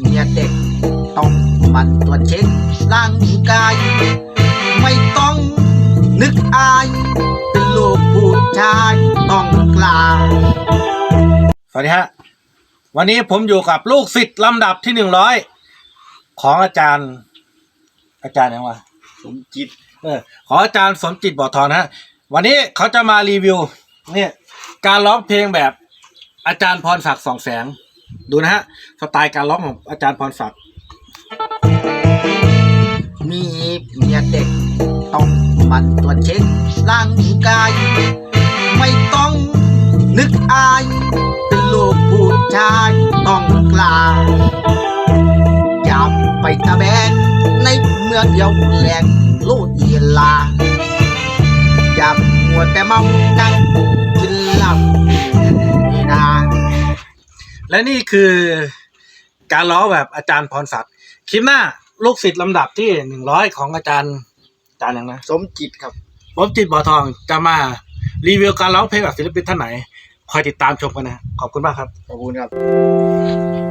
เมียเด็ก ต้องหมันตรวจเช็คร่างกาย ไม่ต้องนึกอาย เป็นลูกผู้ชายต้องกล้าสวัสดีฮะ วันนี้ผมอยู่กับลูกศิษย์ลำดับที่หนึ่งร้อยของอาจารย์ อาจารย์ยังวะสมจิต เออของอาจารย์สมจิตบ่อทองนะฮะ วันนี้เขาจะมารีวิว เนี่ย การร้องเพลงแบบอาจารย์พรศักดิ์สองแสง ดูนะฮะ สไตล์การร้องของอาจารย์พรศักดิ์มีเมียเด็กต้องมันตรวจเช็คร่างกาย ไม่ต้องนึกอาย เป็นลูกผู้ชายต้องกล้าอย่าไปตะแบงในเมืองเดียวแหลงลูกเอียลาอย่ามัวแต่เมานั่ง และนี่คือการร้องแบบอาจารย์พรศักดิ์คลิปหน้าลูกศิษย์ลำดับที่หนึ่งร้อยของอาจารย์อาจารย์ยังนะสมจิตครับผมจิตบ่อทองจะมารีวิวการร้องเพลงแบบศิลปินท่านไหน คอยติดตามชมกันนะ ขอบคุณมากครับ ขอบคุณครับ